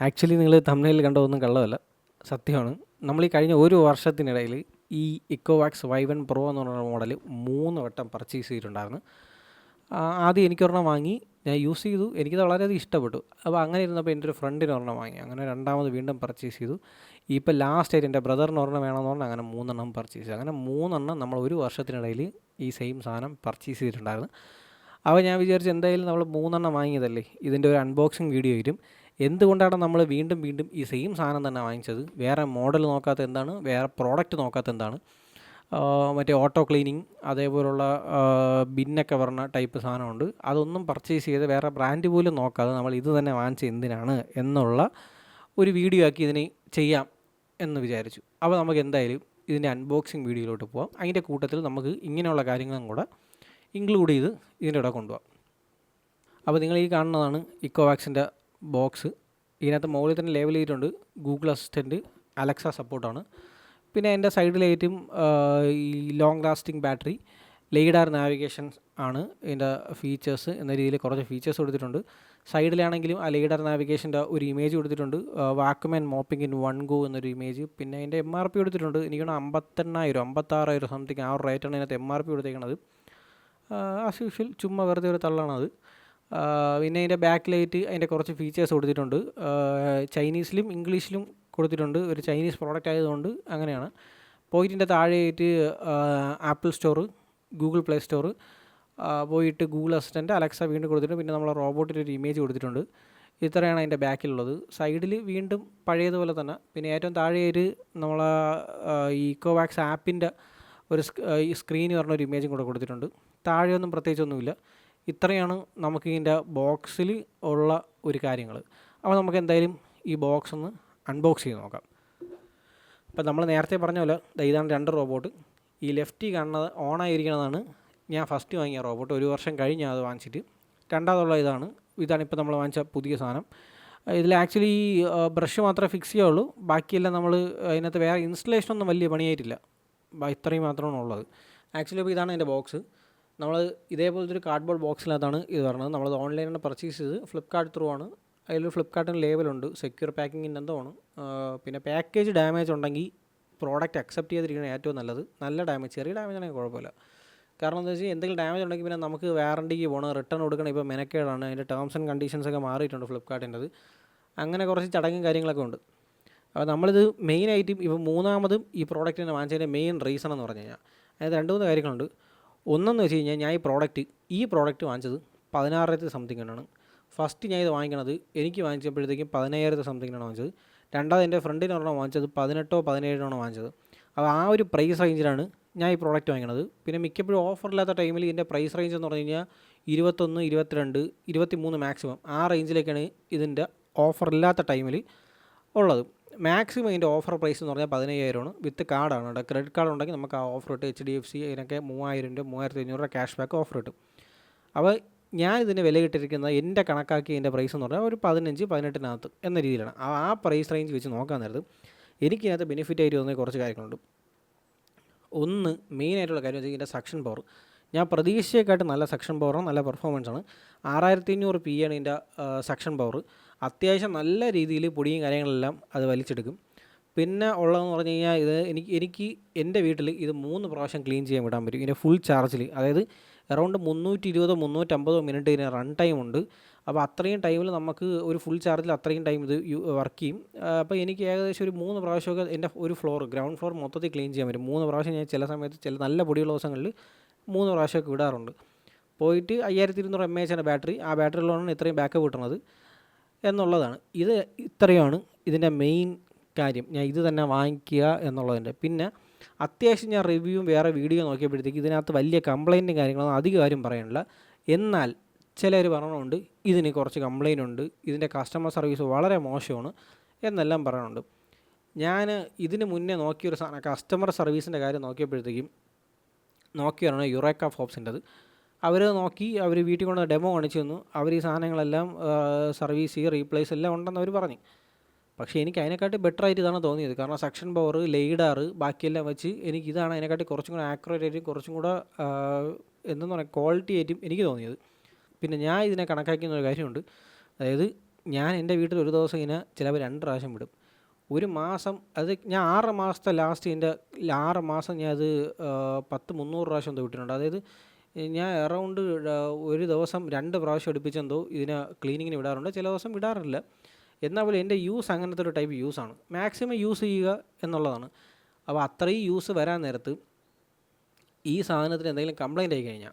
Actually നിങ്ങൾ തമിഴിൽ കണ്ടതൊന്നും കള്ളമല്ല സത്യമാണ്. നമ്മൾ ഈ കഴിഞ്ഞ ഒരു വർഷത്തിനിടയിൽ ഈ ഇക്കോവാക്സ് വൺ പ്രോ എന്ന് പറഞ്ഞ മോഡൽ മൂന്ന് വട്ടം പർച്ചേസ് ചെയ്തിട്ടുണ്ടായിരുന്നു. ആദ്യം ആദ്യം എനിക്കൊരെണ്ണം വാങ്ങി. ഞാൻ യൂസ് ചെയ്തു. എനിക്കത് വളരെയധികം ഇഷ്ടപ്പെട്ടു. അപ്പോൾ അങ്ങനെ ഇരുന്നപ്പോൾ എന്റെ ഒരു ഫ്രണ്ടിന് ഒരെണ്ണം വാങ്ങി. അങ്ങനെ രണ്ടാമത് വീണ്ടും പർച്ചേസ് ചെയ്തു. ഇപ്പോൾ ലാസ്റ്റ് ആയിട്ട് എന്റെ ബ്രദറിന് ഒരെണ്ണം വേണമെന്ന് പറഞ്ഞാൽ അങ്ങനെ മൂന്നെണ്ണം പർച്ചേസ് ചെയ്തു. അങ്ങനെ മൂന്നെണ്ണം നമ്മൾ ഒരു വർഷത്തിനിടയിൽ ഈ സെയിം സാധനം പർച്ചേസ് ചെയ്തിട്ടുണ്ടായിരുന്നു. അപ്പോൾ ഞാൻ വിചാരിച്ചു എന്തായാലും നമ്മൾ മൂന്നെണ്ണം വാങ്ങിയതല്ലേ? ഇതിന്റെ ഒരു അൺബോക്സിങ് വീഡിയോ വരും എന്തുകൊണ്ടാണ് നമ്മൾ വീണ്ടും വീണ്ടും ഈ സെയിം സാധനം തന്നെ വാങ്ങിച്ചത്? വേറെ മോഡൽ നോക്കാത്ത എന്താണ്? വേറെ പ്രോഡക്റ്റ് നോക്കാത്ത എന്താണ്? മറ്റേ ഓട്ടോ ക്ലീനിങ് അതേപോലുള്ള ബിന്നൊക്കെ പറഞ്ഞ ടൈപ്പ് സാധനമുണ്ട്. അതൊന്നും പർച്ചേസ് ചെയ്ത് വേറെ ബ്രാൻഡ് പോലും നോക്കാതെ നമ്മൾ ഇത് തന്നെ വാങ്ങിച്ച എന്തിനാണ് എന്നുള്ള ഒരു വീഡിയോ ആക്കി ഇതിനെ ചെയ്യാം എന്ന് വിചാരിച്ചു. അപ്പോൾ നമുക്ക് എന്തായാലും ഇതിന്റെ അൺബോക്സിങ് വീഡിയോയിലോട്ട് പോവാം. അതിന്റെ കൂട്ടത്തിൽ നമുക്ക് ഇങ്ങനെയുള്ള കാര്യങ്ങളും കൂടെ ഇൻക്ലൂഡ് ചെയ്ത് ഇതിന്റെ കൂടെ കൊണ്ടുപോകാം അപ്പോൾ നിങ്ങൾ ഈ കാണുന്നതാണ് ഇക്കോവാക്സിന്റെ ബോക്സ് ഇതിനകത്ത് മുകളിൽ തന്നെ ലേബൽ ചെയ്തിട്ടുണ്ട്. ഗൂഗിൾ അസിസ്റ്റന്റ് അലക്സ സപ്പോർട്ടാണ് പിന്നെ അതിന്റെ സൈഡിലേറ്റും ഈ long lasting battery lidar navigation ആണ് ഇതിന്റെ ഫീച്ചേഴ്സ് എന്ന രീതിയിൽ കുറച്ച് ഫീച്ചേഴ്സ് കൊടുത്തിട്ടുണ്ട്. സൈഡിലാണെങ്കിലും ആ ലെയ്ഡാർ നാവിഗേഷന്റെ ഒരു ഇമേജ് കൊടുത്തിട്ടുണ്ട്. Vacuum and mopping in one go എന്നൊരു ഇമേജ് പിന്നെ അതിന്റെ എം ആർ പി കൊടുത്തിട്ടുണ്ട്. എനിക്കാണ് അമ്പത്തെണ്ണായിരം അമ്പത്താറായിരം സംതിങ് ആ ഒരു റേറ്റാണ് ഇതിനകത്ത് എം ആർ പി കൊടുത്തേക്കണത്. ആസ് യൂഷ്വൽ ചുമ്മാ വെറുതെ ഒരു തള്ളാണത്. പിന്നെ അതിന്റെ ബാക്ക് ലൈറ്റ് അതിന്റെ കുറച്ച് ഫീച്ചേഴ്സ് കൊടുത്തിട്ടുണ്ട്. ചൈനീസിലും ഇംഗ്ലീഷിലും കൊടുത്തിട്ടുണ്ട്. ഒരു ചൈനീസ് പ്രോഡക്റ്റ് ആയതുകൊണ്ട് അങ്ങനെയാണ്. പോയിട്ടിന്റെ താഴെയായിട്ട് Apple store Google Play store പോയിട്ട് ഗൂഗിൾ അസിസ്റ്റന്റ് അലക്സ വീണ്ടും കൊടുത്തിട്ടുണ്ട്. പിന്നെ നമ്മളെ റോബോട്ടിന്റെ ഒരു ഇമേജ് കൊടുത്തിട്ടുണ്ട്. ഇത്രയാണ് അതിന്റെ ബാക്കിലുള്ളത്. സൈഡിൽ വീണ്ടും പഴയതുപോലെ തന്നെ. പിന്നെ ഏറ്റവും താഴെയായിട്ട് നമ്മളെ ഈ ഇക്കോവാക്സ് ആപ്പിന്റെ ഒരു സ്ക്രീൻ പറഞ്ഞ ഒരു ഇമേജും കൂടെ കൊടുത്തിട്ടുണ്ട്. താഴെയൊന്നും പ്രത്യേകിച്ചൊന്നുമില്ല. ഇത്രയാണ് നമുക്ക് ഇതിന്റെ ബോക്സിൽ ഉള്ള ഒരു കാര്യങ്ങൾ. അപ്പോൾ നമുക്ക് എന്തായാലും ഈ ബോക്സ് ഒന്ന് അൺബോക്സ് ചെയ്ത് നോക്കാം. അപ്പോൾ നമ്മൾ നേരത്തെ പറഞ്ഞ പോലെ ഇതാണ് രണ്ട് റോബോട്ട്. ഈ ലെഫ്റ്റ് കാണുന്നത് ഓണായിരിക്കുന്നതാണ് ഞാൻ ഫസ്റ്റ് വാങ്ങിയ റോബോട്ട്. ഒരു വർഷം കഴിഞ്ഞ് അത് വാങ്ങിച്ചിട്ട്. രണ്ടാമതുള്ള ഇതാണ്. ഇതാണ് ഇപ്പോൾ നമ്മൾ വാങ്ങിച്ച പുതിയ സാധനം. ഇതിൽ ആക്ച്വലി ഈ ബ്രഷ് മാത്രമേ ഫിക്സ് ചെയ്യുള്ളൂ ബാക്കിയെല്ലാം നമ്മൾ അതിനകത്ത് വേറെ ഇൻസ്റ്റലേഷനൊന്നും വലിയ പണിയായിട്ടില്ല. ഇത്രയും മാത്രമാണ് ഉള്ളത്. ആക്ച്വലി ഇപ്പോൾ ഇതാണ് എന്റെ ബോക്സ്. നമ്മൾ ഇതേപോലത്തെ ഒരു കാർഡ്ബോർഡ് ബോക്സിനകത്താണ് ഇത് പറഞ്ഞത് നമ്മളത് ഓൺലൈനാണ് പർച്ചേസ് ചെയ്ത് ഫ്ലിപ്കാർട്ട് ത്രൂ ആണ്. അതിൽ ഫ്ലിപ്കാർട്ടിന് ലേബലുണ്ട് സെക്യൂർ പാക്കിങ്ങിന്റെ എന്തോ ആണ്. പിന്നെ പാക്കേജ് ഡാമേജ് ഉണ്ടെങ്കിൽ പ്രോഡക്റ്റ് അക്സെപ്റ്റ് ചെയ്തിരിക്കുന്ന ഏറ്റവും നല്ലത്. നല്ല ഡാമേജ് ചെറിയ ഡാമേജ് ആണെങ്കിൽ കുഴപ്പമില്ല. കാരണം എന്താ വെച്ചാൽ എന്തെങ്കിലും ഡാമേജ് ഉണ്ടെങ്കിൽ പിന്നെ നമുക്ക് വാറണ്ടിക്ക് പോകണം. റിട്ടേൺ കൊടുക്കണം. ഇപ്പോൾ മെനക്കേടാണ്. അതിന്റെ ടേംസ് ആൻഡ് കണ്ടീഷൻസ് ഒക്കെ മാറിയിട്ടുണ്ട് ഫ്ലിപ്കാർട്ടിന്റെത് അങ്ങനെ കുറച്ച് ചടങ്ങും കാര്യങ്ങളൊക്കെ ഉണ്ട്. അപ്പോൾ നമ്മളിത് മെയിനായിട്ടും ഇപ്പോൾ മൂന്നാമതും ഈ പ്രോഡക്റ്റിനെ വാങ്ങിച്ചതിന്റെ മെയിൻ റീസൺ എന്ന് പറഞ്ഞു കഴിഞ്ഞാൽ അതായത് രണ്ട് മൂന്ന് കാര്യങ്ങളുണ്ട്. ഒന്നെന്ന് വെച്ച് കഴിഞ്ഞാൽ ഞാൻ ഈ പ്രോഡക്റ്റ് ഈ പ്രോഡക്റ്റ് വാങ്ങിച്ചത് പതിനാറായിരത്തി സംതിങ്ങിനാണ് ഫസ്റ്റ് ഞാൻ ഇത് വാങ്ങിക്കണത് എനിക്ക് വാങ്ങിച്ചപ്പോഴത്തേക്കും പതിനയ്യായിരത്തി സംതിങ്ങിനാണ് വാങ്ങിച്ചത്. രണ്ടാമത് എന്റെ ഫ്രണ്ടിന് ഒരെണ്ണം വാങ്ങിച്ചത് പതിനെട്ടോ പതിനേഴിനോ വാങ്ങിച്ചത്. അപ്പോൾ ആ ഒരു പ്രൈസ് റേഞ്ചിലാണ് ഞാൻ ഈ പ്രോഡക്റ്റ് വാങ്ങിക്കണത്. പിന്നെ മിക്കപ്പോഴും ഓഫറില്ലാത്ത ടൈമിൽ ഇതിന്റെ പ്രൈസ് റേഞ്ച് എന്ന് പറഞ്ഞു കഴിഞ്ഞാൽ ഇരുപത്തൊന്ന് ഇരുപത്തിരണ്ട് ഇരുപത്തി മൂന്ന് മാക്സിമം ആ റേഞ്ചിലേക്കാണ് ഇതിന്റെ ഓഫറില്ലാത്ത ടൈമിൽ ഉള്ളത്. മാക്സിമം ഇതിന്റെ ഓഫർ പ്രൈസ് എന്ന് പറഞ്ഞാൽ പതിനയ്യായിരമാണ്. വിത്ത് കാർഡാണ് കേട്ടോ. ക്രെഡിറ്റ് കാർഡ് ഉണ്ടെങ്കിൽ നമുക്ക് ആ ഓഫർ കിട്ടും എച്ച് ഡി എഫ് സി അതിനൊക്കെ മൂവായിരം രൂപ മൂവായിരത്തി അഞ്ഞൂറ് രൂപ ക്യാഷ് ബാക്ക് ഓഫർ കിട്ടും അപ്പോൾ ഞാൻ ഇതിന് വില കിട്ടിയിരിക്കുന്നത് എന്റെ കണക്കാക്കി എന്റെ പ്രൈസ് എന്ന് പറഞ്ഞാൽ ഒരു പതിനഞ്ച് പതിനെട്ടിനകത്ത് എന്ന രീതിയിലാണ്. ആ പ്രൈസ് റേഞ്ച് വെച്ച് നോക്കാൻ നേരത്ത് എനിക്കിതിനകത്ത് ബെനിഫിറ്റ് ആയിട്ട് തോന്നിയ കുറച്ച് കാര്യങ്ങളുണ്ട്. ഒന്ന് മെയിനായിട്ടുള്ള കാര്യം വെച്ചാൽ ഇതിന്റെ സക്ഷൻ പവർ ഞാൻ പ്രതീക്ഷയെക്കാട്ട് നല്ല സക്ഷൻ പവറാണ് നല്ല പെർഫോമൻസ് ആണ്. ആറായിരത്തി അഞ്ഞൂറ് പി ആണ് ഇതിന്റെ സക്ഷൻ പവർ അത്യാവശ്യം നല്ല രീതിയിൽ പൊടിയും കാര്യങ്ങളെല്ലാം അത് വലിച്ചെടുക്കും. പിന്നെ ഉള്ളതെന്ന് പറഞ്ഞു കഴിഞ്ഞാൽ ഇത് എനിക്ക് എനിക്ക് എന്റെ വീട്ടിൽ ഇത് മൂന്ന് പ്രാവശ്യം ക്ലീൻ ചെയ്യാൻ വിടാൻ പറ്റും. ഇതിന്റെ ഫുൾ ചാർജിൽ അതായത് അറൗണ്ട് മുന്നൂറ്റി ഇരുപതോ മുന്നൂറ്റമ്പതോ മിനിറ്റ് ഇതിന് റൺ ടൈം ഉണ്ട്. അപ്പോൾ അത്രയും ടൈമിൽ നമുക്ക് ഒരു ഫുൾ ചാർജിൽ അത്രയും ടൈം ഇത് വർക്ക് ചെയ്യും. അപ്പോൾ എനിക്ക് ഏകദേശം ഒരു മൂന്ന് പ്രാവശ്യമൊക്കെ എന്റെ ഒരു ഫ്ലോർ ഗ്രൗണ്ട് ഫ്ലോർ മൊത്തത്തിൽ ക്ലീൻ ചെയ്യാൻ പറ്റും. മൂന്ന് പ്രാവശ്യം ഞാൻ ചില സമയത്ത് ചില നല്ല പൊടിയുള്ള ദിവസങ്ങളിൽ മൂന്ന് പ്രാവശ്യമൊക്കെ വിടാറുണ്ട്. പോയിട്ട് അയ്യായിരത്തി ഇരുന്നൂറ് എം എച്ച് ആണ് ബാറ്ററി ആ ബാറ്ററിയിലാണ് ഇത്രയും ബാക്കപ്പ് കിട്ടുന്നത്. എന്നുള്ളതാണ്. ഇത് ഇത്രയാണ് ഇതിന്റെ മെയിൻ കാര്യം. ഞാൻ ഇത് തന്നെ വാങ്ങിക്കുക എന്നുള്ളതിന്റെ. പിന്നെ അത്യാവശ്യം ഞാൻ റിവ്യൂവും വേറെ വീഡിയോ നോക്കിയപ്പോഴത്തേക്ക് ഇതിനകത്ത് വലിയ കംപ്ലൈന്റും കാര്യങ്ങളൊന്നും അധികം ആരും പറയാനില്ല. എന്നാൽ ചിലർ പറഞ്ഞുകൊണ്ട് ഇതിന് കുറച്ച് കംപ്ലൈന്റ് ഉണ്ട് ഇതിന്റെ കസ്റ്റമർ സർവീസ് വളരെ മോശമാണ് എന്നെല്ലാം പറയുന്നുണ്ട് ഞാൻ ഇതിന് മുന്നേ നോക്കിയൊരു സാധനം കസ്റ്റമർ സർവീസിന്റെ കാര്യം നോക്കിയപ്പോഴത്തേക്കും നോക്കിയാണ് യുറേക്ക ഫോപ്സിന്റെത് അവർ നോക്കി അവർ വീട്ടിൽ കൊണ്ട് ഡെമോ കാണിച്ചു തന്നു. അവർ ഈ സാധനങ്ങളെല്ലാം സർവീസ് റീപ്ലേസ് എല്ലാം ഉണ്ടെന്ന് അവർ പറഞ്ഞു. പക്ഷേ എനിക്ക് അതിനെക്കാട്ടി ബെറ്റർ ആയിട്ട് ഇതാണ് തോന്നിയത്. കാരണം സക്ഷൻ പവർ ലെയ്ഡാർ ബാക്കിയെല്ലാം വെച്ച് എനിക്ക് ഇതാണ് അതിനെക്കാട്ടി കുറച്ചും കൂടെ ആക്യുറേറ്റ് ആയിട്ടും കുറച്ചും കൂടെ എന്തെന്ന് പറയുക ക്വാളിറ്റി ആയിട്ടും എനിക്ക് തോന്നിയത്. പിന്നെ ഞാൻ ഇതിനെ കണക്കാക്കുന്ന ഒരു കാര്യമുണ്ട്. അതായത് ഞാൻ എന്റെ വീട്ടിൽ ഒരു ദിവസം ഇങ്ങനെ ചിലപ്പോൾ രണ്ട് പ്രാവശ്യം വിടും. ഒരു മാസം അത് ഞാൻ ആറ് മാസത്തെ ലാസ്റ്റ് എന്റെ ആറ് മാസം ഞാൻ അത് പത്ത് മുന്നൂറ് പ്രാവശ്യം എന്തോ വിട്ടിട്ടുണ്ട്. അതായത് ഞാൻ എറൗണ്ട് ഒരു ദിവസം രണ്ട് പ്രാവശ്യം അടുപ്പിച്ചെന്തോ ഇതിനെ ക്ലീനിങ്ങിന് വിടാറുണ്ട്. ചില ദിവസം വിടാറില്ല. എന്നാൽ പോലും എന്റെ യൂസ് അങ്ങനത്തെ ഒരു ടൈപ്പ് യൂസാണ് മാക്സിമം യൂസ് ചെയ്യുക എന്നുള്ളതാണ്. അപ്പോൾ അത്രയും യൂസ് വരാൻ നേരത്ത് ഈ സാധനത്തിന് എന്തെങ്കിലും കംപ്ലൈന്റ് ആയി കഴിഞ്ഞാൽ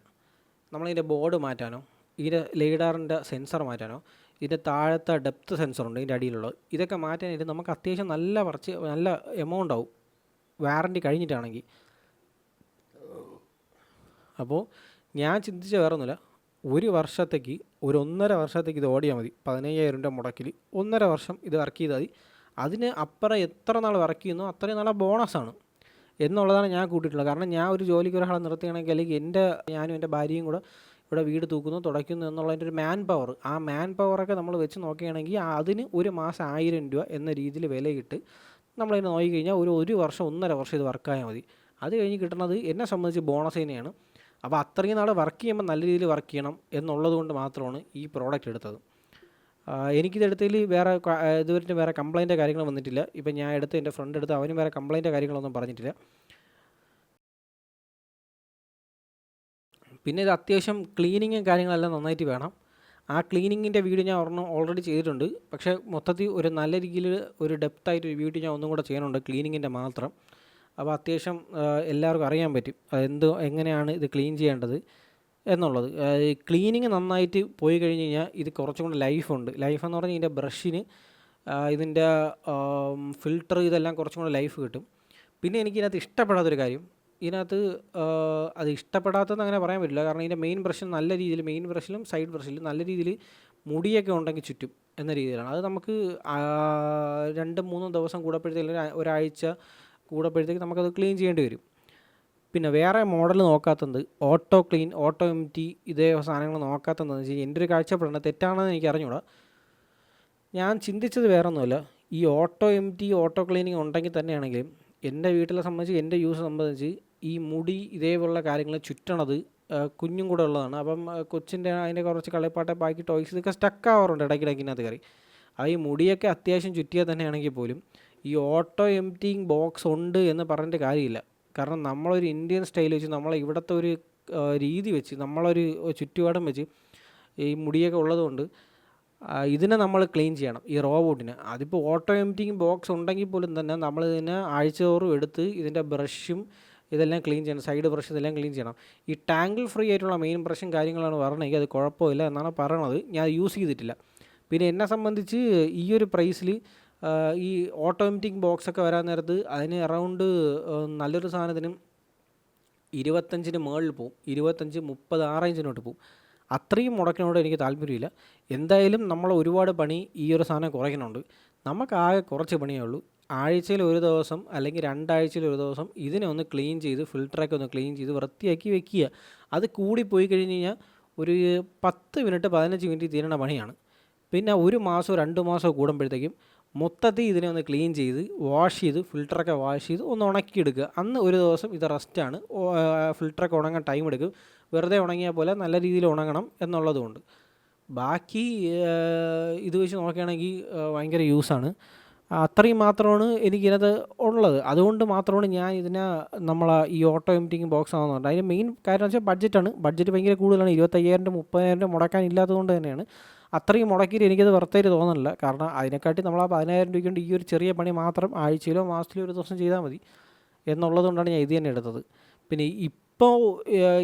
നമ്മളതിന്റെ ബോർഡ് മാറ്റാനോ ഇതിന്റെ ലൈഡാറിന്റെ സെൻസർ മാറ്റാനോ ഇതിന്റെ താഴത്തെ ഡെപ്ത് സെൻസറുണ്ട് ഇതിന്റെ അടിയിലുള്ളത് ഇതൊക്കെ മാറ്റാനായിട്ട് നമുക്ക് അത്യാവശ്യം നല്ല കുറച്ച് നല്ല എമൗണ്ട് ആവും. വാറന്റി കഴിഞ്ഞിട്ടാണെങ്കിൽ. അപ്പോൾ ഞാൻ ചിന്തിച്ച വേറെ ഒന്നുമില്ല ഒരു വർഷത്തേക്ക് ഒരു ഒന്നര വർഷത്തേക്ക് ഇത് ഓടിയാൽ മതി. പതിനയ്യായിരം രൂപ മുടക്കിൽ ഒന്നര വർഷം ഇത് വർക്ക് ചെയ്താൽ മതി. അതിന് അപ്പുറം എത്ര നാൾ വർക്ക് ചെയ്യുന്നു അത്രയും നാളെ ബോണസാണ് എന്നുള്ളതാണ് ഞാൻ കൂട്ടിയിട്ടുള്ളത്. കാരണം ഞാൻ ഒരു ജോലിക്ക് ഒരാളെ നിർത്തുകയാണെങ്കിൽ അല്ലെങ്കിൽ എന്റെ ഞാനും എന്റെ ഭാര്യയും കൂടെ ഇവിടെ വീട് തൂക്കുന്നു തുടയ്ക്കുന്നു എന്നുള്ളതിന്റെ ഒരു മാൻ പവർ ആ മാൻ പവറൊക്കെ നമ്മൾ വെച്ച് നോക്കുകയാണെങ്കിൽ അതിന് ഒരു മാസം ആയിരം രൂപ എന്ന രീതിയിൽ വിലയിട്ട് നമ്മളതിനെ നോക്കി കഴിഞ്ഞാൽ ഒരു ഒരു വർഷം ഒന്നര വർഷം ഇത് വർക്കായാൽ മതി. അത് കഴിഞ്ഞ് കിട്ടുന്നത് എന്നെ സംബന്ധിച്ച് ബോണസ് തന്നെയാണ്. അപ്പോൾ അത്രയും നാൾ വർക്ക് ചെയ്യുമ്പോൾ നല്ല രീതിയിൽ വർക്ക് ചെയ്യണം എന്നുള്ളത് കൊണ്ട് മാത്രമാണ് ഈ പ്രോഡക്റ്റ് എടുത്തത്. ആ, എനിക്കിത് എടുത്തതിൽ വേറെ ഇതുവരെ വേറെ കംപ്ലൈന്റ് കാര്യങ്ങൾ വന്നിട്ടില്ല. ഇപ്പം ഞാൻ എടുത്ത് എന്റെ ഫ്രണ്ട് എടുത്ത് അവനും വേറെ കംപ്ലൈന്റ് കാര്യങ്ങളൊന്നും പറഞ്ഞിട്ടില്ല. പിന്നെ ഇത് അത്യാവശ്യം ക്ലീനിങ്ങും കാര്യങ്ങളെല്ലാം നന്നായിട്ട് വേണം. ആ ക്ലീനിങ്ങിന്റെ വീഡിയോ ഞാൻ ഒരെണ്ണം ഓൾറെഡി ചെയ്തിട്ടുണ്ട്. പക്ഷേ മൊത്തത്തിൽ ഒരു നല്ല രീതിയിൽ ഒരു ഡെപ്തായിട്ട് ഒരു വീഡിയോ ഞാൻ ഒന്നും കൂടെ ചെയ്യാനുണ്ട് ക്ലീനിങ്ങിന്റെ മാത്രം. അപ്പോൾ അത്യാവശ്യം എല്ലാവർക്കും അറിയാൻ പറ്റും. എന്ത് എങ്ങനെയാണ് ഇത് ക്ലീൻ ചെയ്യേണ്ടത് എന്നുള്ളത്. ക്ലീനിങ് നന്നായിട്ട് പോയി കഴിഞ്ഞ് കഴിഞ്ഞാൽ ഇത് കുറച്ചും കൂടെ ലൈഫുണ്ട് ലൈഫ് എന്ന് പറഞ്ഞാൽ ഇതിന്റെ ബ്രഷിന് ഇതിന്റെ ഫിൽട്ടർ ഇതെല്ലാം കുറച്ചും കൂടെ ലൈഫ് കിട്ടും. പിന്നെ എനിക്ക് ഇതിനകത്ത് ഇഷ്ടപ്പെടാത്തൊരു കാര്യം ഇതിനകത്ത് അത് ഇഷ്ടപ്പെടാത്തതെന്ന് അങ്ങനെ പറയാൻ പറ്റില്ല. കാരണം ഇതിന്റെ മെയിൻ ബ്രഷ് നല്ല രീതിയിൽ മെയിൻ ബ്രഷിലും സൈഡ് ബ്രഷിലും നല്ല രീതിയിൽ മുടിയൊക്കെ ഉണ്ടെങ്കിൽ ചുറ്റും എന്ന രീതിയിലാണ്. അത് നമുക്ക് രണ്ട് മൂന്ന് ദിവസം കൂടപ്പോഴത്തേക്കും ഒരു ഒരാഴ്ച കൂടപ്പോഴത്തേക്ക് നമുക്കത് ക്ലീൻ ചെയ്യേണ്ടി വരും. പിന്നെ വേറെ model നോക്കാത്തത് auto clean auto M T ഇതേ സാധനങ്ങൾ നോക്കാത്തതെന്ന് വെച്ച് കഴിഞ്ഞാൽ എന്റെ ഒരു കാഴ്ചപ്പാടാണ് തെറ്റാണെന്ന് എനിക്ക് അറിഞ്ഞൂടാ. ഞാൻ ചിന്തിച്ചത് വേറെ ഒന്നുമില്ല ഈ auto M T auto cleaning ഉണ്ടെങ്കിൽ തന്നെയാണെങ്കിലും എന്റെ വീട്ടിലെ സംബന്ധിച്ച് എന്റെ യൂസ് സംബന്ധിച്ച് ഈ മുടി ഇതേപോലുള്ള കാര്യങ്ങൾ ചുറ്റണത് കുഞ്ഞും കൂടെ ഉള്ളതാണ്. അപ്പം കൊച്ചിന്റെ അതിന്റെ കുറച്ച് കളിപ്പാട്ട ബാക്കി ടോയ്സ് ഇതൊക്കെ സ്റ്റക്കാവാറുണ്ട് ഇടയ്ക്കിടയ്ക്കിനകത്ത് കയറി. ആ ഈ മുടിയൊക്കെ അത്യാവശ്യം ചുറ്റിയാൽ തന്നെയാണെങ്കിൽ പോലും ഈ ഓട്ടോ എംറ്റിങ് ബോക്സ് ഉണ്ട് എന്ന് പറഞ്ഞിട്ട് കാര്യമില്ല. കാരണം നമ്മളൊരു ഇന്ത്യൻ സ്റ്റൈൽ വെച്ച് നമ്മളെ ഇവിടുത്തെ ഒരു രീതി വെച്ച് നമ്മളൊരു ചുറ്റുപാടും വെച്ച് ഈ മുടിയൊക്കെ ഉള്ളതുകൊണ്ട് ഇതിനെ നമ്മൾ ക്ലീൻ ചെയ്യണം ഈ റോബോട്ടിനെ അതിപ്പോൾ ഓട്ടോ എംറ്റിങ് ബോക്സ് ഉണ്ടെങ്കിൽ പോലും തന്നെ നമ്മൾ ഇതിനെ ആഴ്ചതോറും എടുത്ത് ഇതിന്റെ ബ്രഷും ഇതെല്ലാം ക്ലീൻ ചെയ്യണം സൈഡ് ബ്രഷ് ഇതെല്ലാം ക്ലീൻ ചെയ്യണം. ഈ ടാങ്കിൾ ഫ്രീ ആയിട്ടുള്ള മെയിൻ ബ്രഷും കാര്യങ്ങളാണ് പറഞ്ഞെങ്കിൽ അത് കുഴപ്പമില്ല എന്നാണ് പറയണത്. ഞാൻ യൂസ് ചെയ്തിട്ടില്ല. പിന്നെ എന്നെ സംബന്ധിച്ച് ഈ ഒരു പ്രൈസിൽ ഈ ഓട്ടോമാറ്റിക് ബോക്സൊക്കെ വരാൻ നേരത്ത് അതിന് അറൗണ്ട് നല്ലൊരു സാധനത്തിനും ഇരുപത്തഞ്ചിന് മുകളിൽ പോവും. ഇരുപത്തഞ്ച് മുപ്പത് ആ റേഞ്ചിനോട്ട് പോവും. അത്രയും മുടക്കിനോട് എനിക്ക് താല്പര്യമില്ല. എന്തായാലും നമ്മൾ ഒരുപാട് പണി ഈ ഒരു സാധനം കുറയ്ക്കുന്നുണ്ട്. നമുക്കാകെ കുറച്ച് പണിയേ ഉള്ളൂ. ആഴ്ചയിൽ ഒരു ദിവസം അല്ലെങ്കിൽ രണ്ടാഴ്ചയിൽ ഒരു ദിവസം ഇതിനെ ഒന്ന് ക്ലീൻ ചെയ്ത് ഫിൽട്ടറൊക്കെ ഒന്ന് ക്ലീൻ ചെയ്ത് വൃത്തിയാക്കി വെക്കുക. അത് കൂടിപ്പോയി കഴിഞ്ഞ് കഴിഞ്ഞാൽ ഒരു പത്ത് മിനിറ്റ് പതിനഞ്ച് മിനിറ്റ് തീരണ പണിയാണ്. പിന്നെ ഒരു മാസമോ രണ്ട് മാസമോ കൂടുമ്പോഴത്തേക്കും മൊത്തത്തിൽ ഇതിനെ ഒന്ന് ക്ലീൻ ചെയ്ത് വാഷ് ചെയ്ത് ഫിൽറ്ററൊക്കെ വാഷ് ചെയ്ത് ഒന്ന് ഉണക്കിയെടുക്കുക. അന്ന് ഒരു ദിവസം ഇത് റെസ്റ്റാണ്. ഫിൽറ്ററൊക്കെ ഉണങ്ങാൻ ടൈം എടുക്കും. വെറുതെ ഉണങ്ങിയ പോലെ നല്ല രീതിയിൽ ഉണങ്ങണം എന്നുള്ളതുകൊണ്ട് ബാക്കി ഇത് വെച്ച് നോക്കുകയാണെങ്കിൽ ഭയങ്കര യൂസാണ്. അത്രയും മാത്രമാണ് എനിക്കിതിനകത്ത് ഉള്ളത്. അതുകൊണ്ട് മാത്രമാണ് ഞാൻ ഇതിനെ നമ്മളെ ഈ ഓട്ടോ എംറ്റിങ് ബോക്സ് ആണെന്നുണ്ട് അതിന്റെ മെയിൻ കാര്യം വെച്ചാൽ ബഡ്ജറ്റാണ്. ബഡ്ജറ്റ് ഭയങ്കര കൂടുതലാണ്. ഇരുപത്തയ്യായിരം രൂപ മുപ്പതിനായിരം മുടക്കാൻ ഇല്ലാത്തതുകൊണ്ട് തന്നെയാണ്. അത്രയും മുടക്കിയിട്ട് എനിക്കത് വെറുതെ തോന്നുന്നില്ല കാരണം അതിനെക്കാട്ടി നമ്മൾ ആ പതിനായിരം രൂപ കൊണ്ട് ഈ ഒരു ചെറിയ പണി മാത്രം ആഴ്ചയിലോ മാസത്തിലോ ഒരു ദിവസം ചെയ്താൽ മതി എന്നുള്ളതുകൊണ്ടാണ് ഞാൻ ഇത് തന്നെ എടുത്തത്. പിന്നെ ഇപ്പോൾ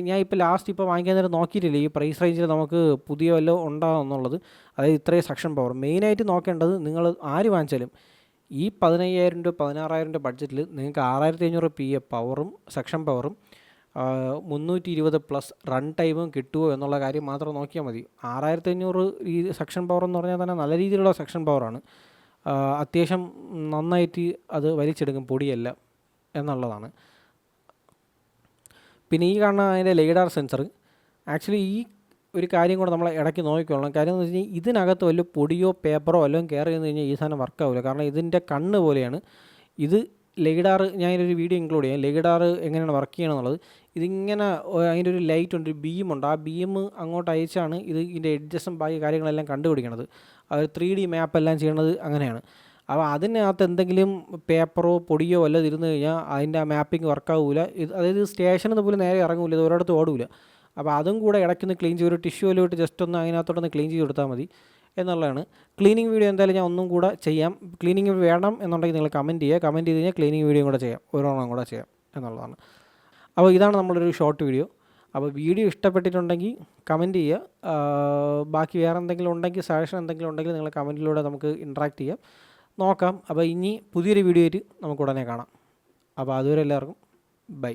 ഞാൻ ഇപ്പോൾ ലാസ്റ്റ് ഇപ്പോൾ വാങ്ങിക്കാൻ നേരം നോക്കിയിട്ടില്ല? ഈ പ്രൈസ് റേഞ്ചിൽ നമുക്ക് പുതിയ വല്ലതും ഉണ്ടാകും എന്നുള്ളത്? അതായത് ഇത്രയും സക്ഷൻ പവർ മെയിനായിട്ട് നോക്കേണ്ടത് നിങ്ങൾ ആര് വാങ്ങിച്ചാലും ഈ പതിനയ്യായിരം രൂപ പതിനാറായിരം രൂപ ബഡ്ജറ്റിൽ നിങ്ങൾക്ക് ആറായിരത്തി അഞ്ഞൂറ് പി എ പവറും സെക്ഷൻ പവറും മുന്നൂറ്റി ഇരുപത് പ്ലസ് റൺ ടൈമും കിട്ടുമോ എന്നുള്ള കാര്യം മാത്രം നോക്കിയാൽ മതി. ആറായിരത്തി അഞ്ഞൂറ് ഈ സെക്ഷൻ പവർ എന്ന് പറഞ്ഞാൽ തന്നെ നല്ല രീതിയിലുള്ള സെക്ഷൻ പവറാണ് അത്യാവശ്യം നന്നായിട്ട് അത് വലിച്ചെടുക്കും പൊടിയല്ല എന്നുള്ളതാണ്. പിന്നെ ഈ കാണുന്ന അതിന്റെ ലേഡാർ സെൻസർ ആക്ച്വലി ഈ ഒരു കാര്യം കൂടെ നമ്മൾ ഇടയ്ക്ക് നോക്കിക്കൊള്ളണം. കാര്യം എന്ന് വെച്ച് കഴിഞ്ഞാൽ ഇതിനകത്ത് വല്ല പൊടിയോ പേപ്പറോ വല്ലതും കയറി എന്ന് കഴിഞ്ഞാൽ ഈ സാധനം വർക്കാവില്ല കാരണം ഇതിന്റെ കണ്ണ് പോലെയാണ്. ഇത് ലെഗിഡാർ ഞാനൊരു വീഡിയോ ഇൻക്ലൂഡ് ചെയ്യാം. ലെഗിഡാർ എങ്ങനെയാണ് വർക്ക് ചെയ്യണം എന്നുള്ളത്. ഇതിങ്ങനെ അതിന്റെ ഒരു ലൈറ്റ് ഉണ്ട് ഒരു ബീമുണ്ട് ആ ബീം അങ്ങോട്ട് അയച്ചാണ് ഇത് ഇതിന്റെ എഡ്ജസ്റ്റും ബാക്കി കാര്യങ്ങളെല്ലാം കണ്ടുപിടിക്കണത്. അവർ ത്രീ ഡി മാപ്പ് എല്ലാം ചെയ്യണത് അങ്ങനെയാണ്. അപ്പോൾ അതിനകത്ത് എന്തെങ്കിലും പേപ്പറോ പൊടിയോ വല്ലതും ഇരുന്ന് കഴിഞ്ഞാൽ അതിന്റെ ആ മാപ്പിംഗ് വർക്കാവില്ല ഇത് അതായത് സ്റ്റേഷനിൽ നിന്ന് പോലും നേരെ ഇറങ്ങില്ല ഇത് ഒരിടത്ത് ഓടില്ല അപ്പോൾ അതും കൂടെ ഇടയ്ക്കൊന്ന് ക്ലീൻ ചെയ്ത് ഒരു ടിഷ്യൂ ഇട്ട് ജസ്റ്റ് ഒന്ന് അതിനകത്തോട്ടൊന്ന് ക്ലീൻ ചെയ്ത് കൊടുത്താൽ മതി എന്നുള്ളതാണ്. ക്ലീനിങ് വീഡിയോ എന്തായാലും ഞാൻ ഒന്നും കൂടെ ചെയ്യാം. ക്ലീനിങ് വേണം എന്നുണ്ടെങ്കിൽ നിങ്ങൾ കമന്റ് ചെയ്യുക. കമന്റ് ചെയ്ത് കഴിഞ്ഞാൽ ക്ലീനിങ് വീഡിയോ കൂടെ ചെയ്യാം. ഒരെണ്ണം കൂടെ ചെയ്യാം എന്നുള്ളതാണ്. അപ്പോൾ ഇതാണ് നമ്മളൊരു ഷോർട്ട് വീഡിയോ അപ്പോൾ വീഡിയോ ഇഷ്ടപ്പെട്ടിട്ടുണ്ടെങ്കിൽ കമന്റ് ചെയ്യുക. ബാക്കി വേറെ എന്തെങ്കിലും ഉണ്ടെങ്കിൽ സജഷൻ എന്തെങ്കിലും ഉണ്ടെങ്കിൽ നിങ്ങൾ കമന്റിലൂടെ നമുക്ക് ഇൻട്രാക്ട് ചെയ്യാം. നോക്കാം. അപ്പോൾ ഇനി പുതിയൊരു വീഡിയോ ആയിട്ട് നമുക്ക് ഉടനെ കാണാം. അപ്പോൾ അതുവരെ എല്ലാവർക്കും ബൈ